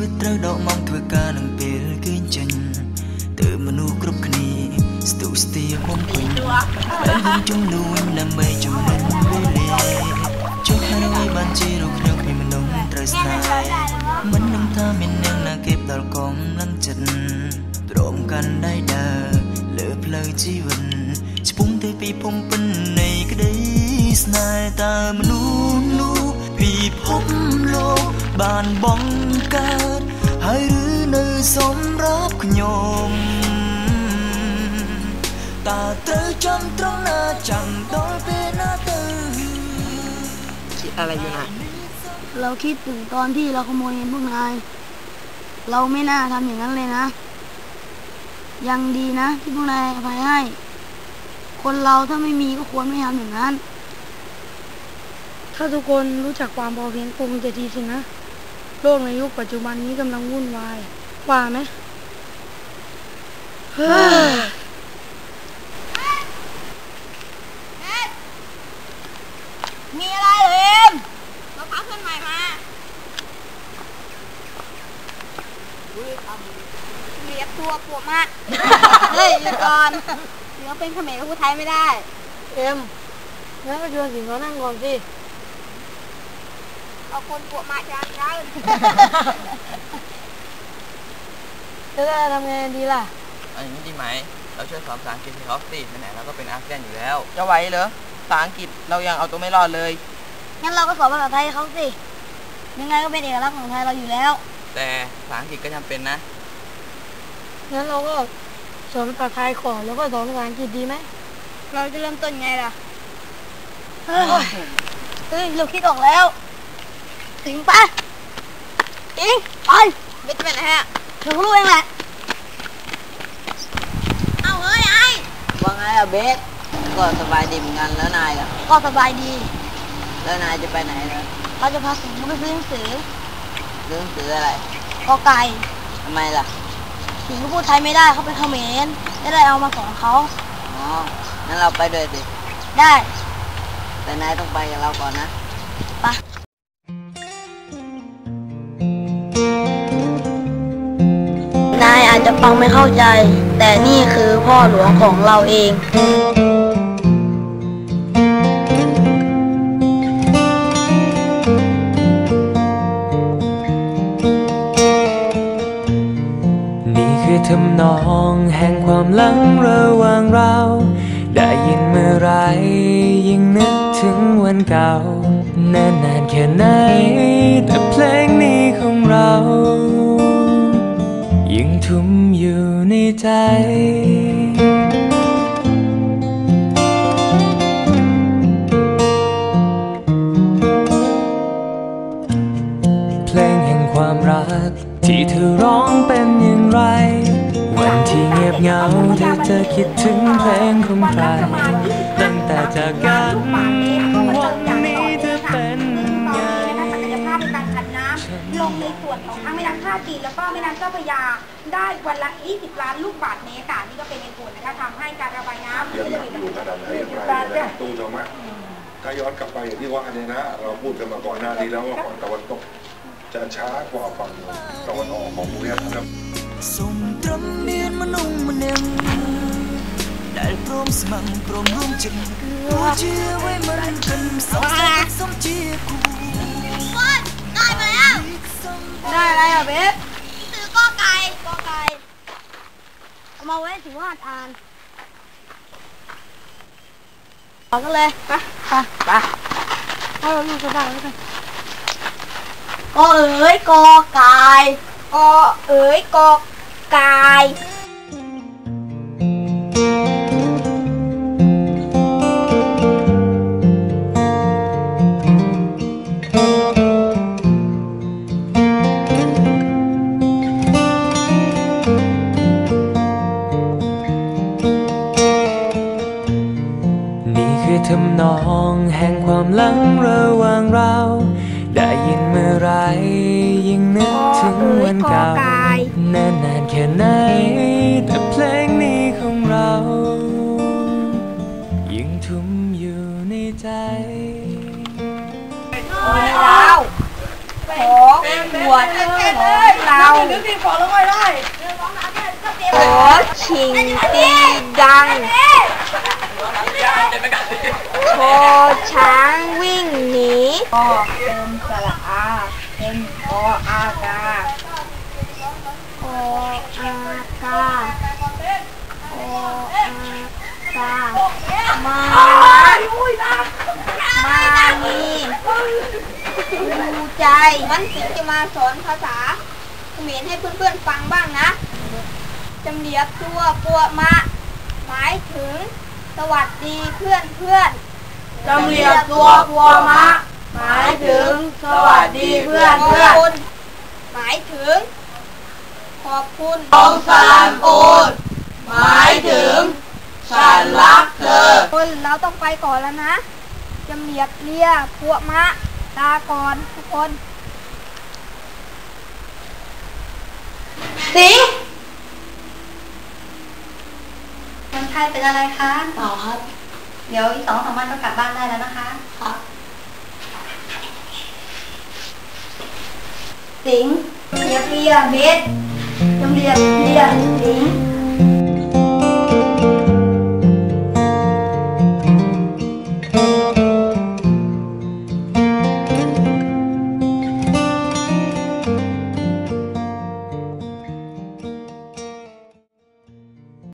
វិតត្រូវដកមកធ្វើការនឹងពេលគេចេញទើបមនុស្សគ្រប់គ្នាស្ទុះស្ទាហុំពេញតែយើងជំនួយដើម្បីចំណេញវេលាចុះហើយបានជារកខ្ញុំគ្មានមនុស្សត្រូវស្នេហ៍មិននឹងថាមាននឹងណាគេផ្ដល់កំឡុងចិត្តព្រមកាន់ដៃដើរលើផ្លូវជីវិតឆ្ពោះទៅពីភូមិពិននៃក្តីស្នេហ៍តើមនុស្សនោះពិភពលោកបានបង កើតហើយឬនៅសម្រាប់ខ្ញុំតើត្រូវចាំត្រង់ណាចាំដល់ពេលណាទៅ คิดอะไรอยู่นะ เราคิดถึงตอนที่เราขโมยเงินพวกนาย เราไม่น่าทำอย่างนั้นเลยนะ ยังดีนะ ที่พวกนายอภัยให้ คนเราถ้าไม่มีก็ควรไม่ทำอย่างนั้น ถ้าทุกคนรู้จักความพอเพียงคงจะดีสินะ โลกในยุคปัจจุบันนี้กำลังวุ่นวาย ว่าไหมเฮ้ยมีอะไรเหรอเอ็มเราพาเพื่อนใหม่มาเรียกตัวปวดมาก เฮ้ยเดี๋ยวก่อนเดี๋ยวเป็นเขมรกับผู้ไทยไม่ได้ เอ็มงั้นก็ชวนสิงเขานั่งก่อนสิ เอาคนปวดมากจานกันจะได้ทำไงดีล่ะเอาอย่างนี้ดีไหม เราช่วยสอนภาษาอังกฤษให้เขาสิไหนๆเราก็เป็นอาเซียนอยู่แล้ว จะไหวเหรอภาษาอังกฤษเรายังเอาตัวไม่รอดเลย งั้นเราก็สอนภาษาไทยให้เขาสิ ยังไงก็เป็นเอกลักษณ์ของไทยเราอยู่แล้ว แต่ภาษาอังกฤษก็จำเป็นนะ งั้นเราก็สอนภาษาไทยก่อนแล้วก็สอนภาษาอังกฤษดีไหม เราจะเริ่มต้นไงล่ะ เฮ้ย เฮ้ย เราคิดออกแล้ว ถึงปะอิงไปเบ็ดเป็นไงฮะเดี๋ยวก็รู้เองแหละเอาเฮ้ยไอ้ว่าไงอะเบสก็สบายดีเหมือนกันแล้วนายล่ะก็สบายดี แล้วนายจะไปไหนเหรอเราจะพาสิงห์ไปซื้อหนังสือซื้อหนังสืออะไรกอไก่ทำไมล่ะสิงห์ก็พูดไทยไม่ได้เขาเป็นเขมรจะได้เอามาสอนเขาอ๋องั้นเราไปด้วยสิได้ แต่นายต้องไปกับเราก่อนนะ จะฟังไม่เข้าใจ แต่นี่คือพ่อหลวงของเราเองนี่คือทำนองแห่งความหลังระหว่างเรา ได้ยินเมื่อไรยิ่งนึกถึงวันเก่า นานนานแค่ไหนแต่เพลงนี้ ใจ เพลงแห่งความรัก ที่เธอร้องเป็นอย่างไร วันที่เงียบเหงาเธอจะคิดถึงเพลงของใครตั้งแต่จากกันาจีนแล้วก็แม่น้ำเจ้าพระยา ได้วันละ 20 ล้านลูกบาศก์เมตรค่ะนี่ก็เป็นในส่วนนะคะทำให้การระบายน้ำ เดี๋ยวมันอยู่ระดับไหนอย่างไรนะตู้ธรรมะถ้าย้อนกลับไปอย่างที่ว่าเนี่ยนะ เราพูดกันมาก่อนหน้านี้แล้วว่าฝั่งตะวันตก จะช้ากว่าฝั่งตะวันออกของภูมิภาคนะครับ សូមត្រឹមមានមនុស្សម្នាក់ដែលព្រមស្មឹងព្រមរួមចិត្តព្រោះជាអ្វីមិនគិនសុខសាន្តសុំជាគូ อะไรอะเบสซื้อกอไก่กอไก่เอามาไว้ให้สิงห์วาดอ่านต่อกันเลยไปไปไปให้เราอยู่กันได้แล้วกันกอเอ๋ยกอไก่กอเอ๋ยกอไก่ คือทำนองแห่งความหลังระหว่างเรา ได้ยินเมื่อไรยิ่งนึกถึงวันเก่านานนานแค่ไหน แต่เพลงนี้ของเรายังทุ่มอยู่ในใจเราของบวชของเรานึกดีขอลงไปได้ เขอชิงตีดังโชช้างวิ่งหนีอเป็นสระอาเป็นออากาโออากาโออากามามานีดูใจมันสิงจะมาสอนภาษาเขมรให้เพื่อนๆฟังบ้างนะจำเรียบตัวปัวมะหมายถึง สวัสดีเพื่อนเพื่อนจำเรียบตัวพัวมะ หมายถึงสวัสดีเพื่อนเพื่อนขบคุณหมายถึง ขอบคุณองสารโอนหมายถึง ฉันรักเธอคนเราต้องไปก่อนแล้วนะจำเรียบเรียพวกมะลาก่อนทุกคน สิง คนไข้เป็นอะไรคะเปล่าครับ เดี๋ยวอีกสองสามวันก็กลับบ้านได้แล้วนะคะครับสิงเรียบเรียเม็ดจำเรียบเรียสิง